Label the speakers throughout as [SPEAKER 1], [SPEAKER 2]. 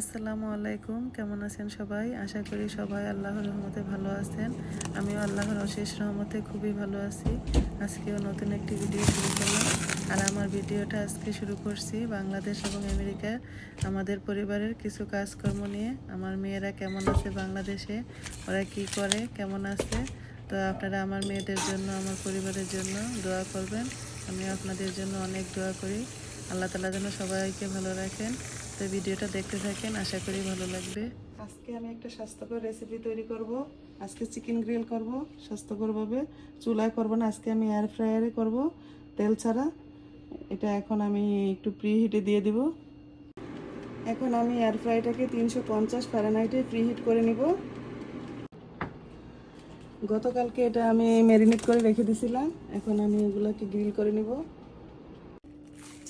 [SPEAKER 1] আসসালামু আলাইকুম, কেমন আছেন সবাই? আশা করি সবাই আল্লাহর রহমতে ভালো আছেন। আমিও আল্লাহর অশেষ রহমতে খুবই ভালো আছি। আজকেও নতুন একটি ভিডিও শুরু করলাম। আর আমার ভিডিওটা আজকে শুরু করছি বাংলাদেশ এবং আমেরিকার আমাদের পরিবারের কিছু কাজকর্ম নিয়ে। আমার মেয়েরা কেমন আছে বাংলাদেশে? ওরা কি করে? কেমন আছে? তো আপনারা আমার মেয়েদের জন্য, আমার পরিবারের জন্য দোয়া করবেন। আমি আপনাদের জন্য অনেক দোয়া করি। আল্লাহ তালা যেন সবাইকে ভালো রাখেন। তো ভিডিওটা দেখতে থাকেন, আশা করি ভালো লাগবে। আজকে আমি একটা স্বাস্থ্যকর রেসিপি তৈরি করব। আজকে চিকেন গ্রিল করব, স্বাস্থ্যকরভাবে। চুলায় করব না, আজকে আমি এয়ার ফ্রায়ারে করব। তেল ছাড়া। এটা এখন আমি একটু প্রি হিটে দিয়ে দিব। এখন আমি এয়ার ফ্রাইটাকে তিনশো পঞ্চাশ ফ্যারানাইটে প্রি হিট করে নিব। গতকালকে এটা আমি ম্যারিনেট করে রেখে দিছিলাম। এখন আমি এগুলোকে গ্রিল করে নিব।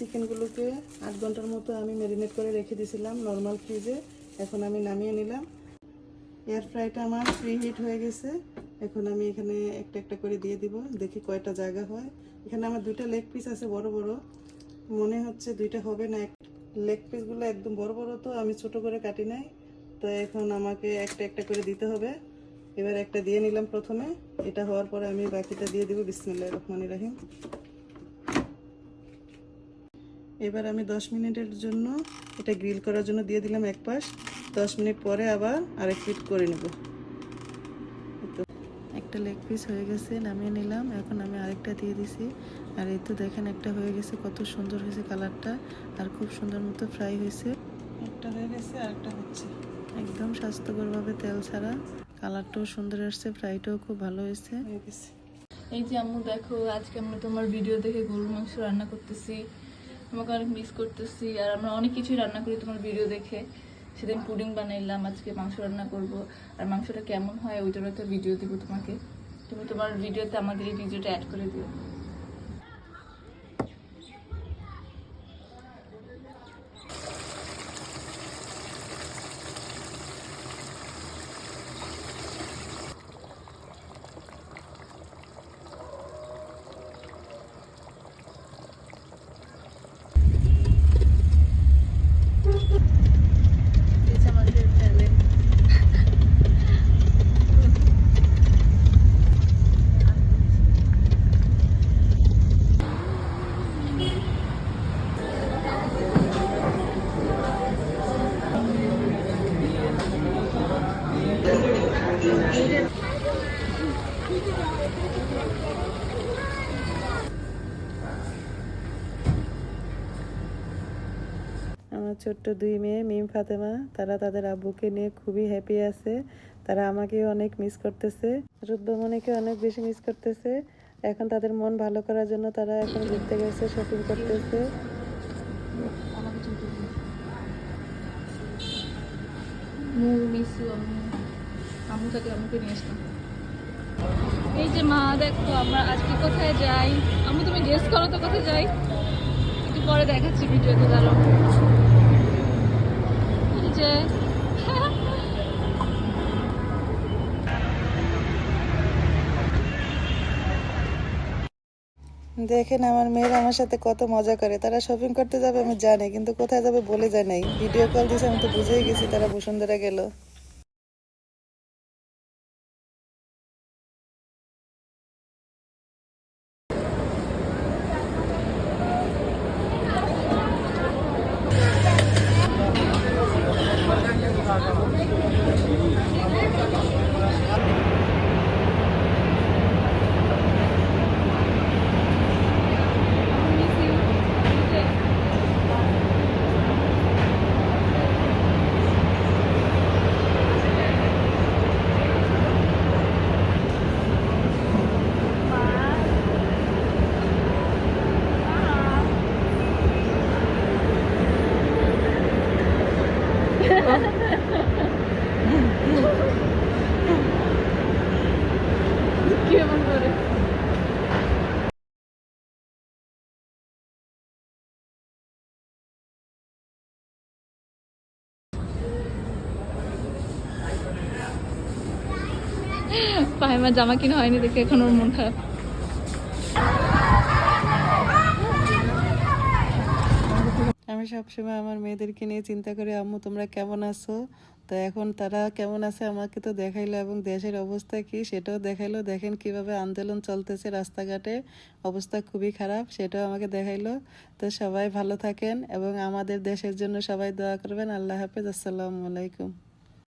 [SPEAKER 1] চিকেনগুলোকে আট ঘণ্টার মতো আমি ম্যারিনেট করে রেখে দিয়েছিলাম নর্মাল ফ্রিজে। এখন আমি নামিয়ে নিলাম। এয়ার ফ্রাইটা আমার প্রি হিট হয়ে গেছে। এখন আমি এখানে একটা একটা করে দিয়ে দিব। দেখি কয়টা জায়গা হয়। এখানে আমার দুইটা লেগ পিস আছে বড় বড়। মনে হচ্ছে দুইটা হবে না। এক লেগ পিসগুলো একদম বড় বড় তো, আমি ছোট করে কাটি নাই। তো এখন আমাকে একটা একটা করে দিতে হবে। এবার একটা দিয়ে নিলাম প্রথমে। এটা হওয়ার পরে আমি বাকিটা দিয়ে দিব। বিসমিল্লাহ রহমান রাহিম। এবার আমি 10 মিনিটের জন্য এটা গ্রিল করার জন্য দিয়ে দিলাম এক পাশ। 10 মিনিট পরে আবার আরেক পিট করে নেব। একটা লেগ পিস হয়ে গেছে নামিয়ে নিলাম। এখন আমি আরেকটা দিয়ে দিছি। আর এই তো দেখেন একটা হয়ে গেছে কত সুন্দর হয়েছে কালারটা। আর খুব সুন্দর মতো ফ্রাই হয়েছে। একটা হয়ে গেছে আরেকটা হচ্ছে। একদম স্বাস্থ্যকরভাবে তেল ছাড়া। কালারটাও সুন্দর আসছে ফ্রাইটাও খুব ভালো হয়েছে। হয়ে গেছে।
[SPEAKER 2] এই যে আম্মু দেখো আজকে আমরা তোমার ভিডিও দেখে গরুর মাংস রান্না করতেছি। আমাকে অনেক মিস করতেছি আর আমরা অনেক কিছুই রান্না করি তোমার ভিডিও দেখে। সেদিন পুডিং বানাইলাম, আজকে মাংস রান্না করব। আর মাংসটা কেমন হয় ওইটারও একটা ভিডিও দেবো তোমাকে। তুমি তোমার ভিডিওতে আমাদের এই ভিডিওটা অ্যাড করে দিও এই যে আমাদের talent।
[SPEAKER 1] আমার ছোট্ট দুই মেয়ে, মিম, ফাতেমা, তারা তাদের আব্বুকে নিয়ে খুবই হ্যাপি আছে। তারা আমাকেও অনেক মিস করতেছে। রুদ্রমণিকে অনেক বেশি মিস করতেছে। এখন তাদের মন ভালো করার জন্য তারা এখন ঘুরতে গেছে শপিং করতেছে।
[SPEAKER 2] মিস ইউ আম্মু আম্মু নিয়ে আসলাম। এই যে মা, দেখো আমরা আজকে কোথায় যাই? আম্মু, তুমি গেস করো তো কোথায় যাই? একটু পরে দেখাচ্ছি ভিডিওতে, দাঁড়াও। এই যে।
[SPEAKER 1] দেখেন আমার মেয়েরা আমার সাথে কত মজা করে। তারা শপিং করতে যাবে, আমি জানি, কিন্তু কোথায় যাবে বলে যায় নাই। ভিডিও কল দিয়েছে আমি তো বুঝেই গেছি তারা বসুন্ধরা গেল
[SPEAKER 2] কেমন করে পাহেমার জামা কিনা হয়নি দেখে এখন ওর মন খারাপ।
[SPEAKER 1] আমি সবসময় আমার মেয়েদেরকে নিয়ে চিন্তা করি, আম্মু, তোমরা কেমন আছো? তো এখন তারা কেমন আছে আমাকে তো দেখাইলো, এবং দেশের অবস্থা কি সেটাও দেখাইলো। দেখেন কীভাবে আন্দোলন চলতেছে রাস্তাঘাটে, অবস্থা খুবই খারাপ, সেটাও আমাকে দেখাইলো। তো সবাই ভালো থাকেন, এবং আমাদের দেশের জন্য সবাই দোয়া করবেন। আল্লাহ হাফেজ, আসসালামু আলাইকুম।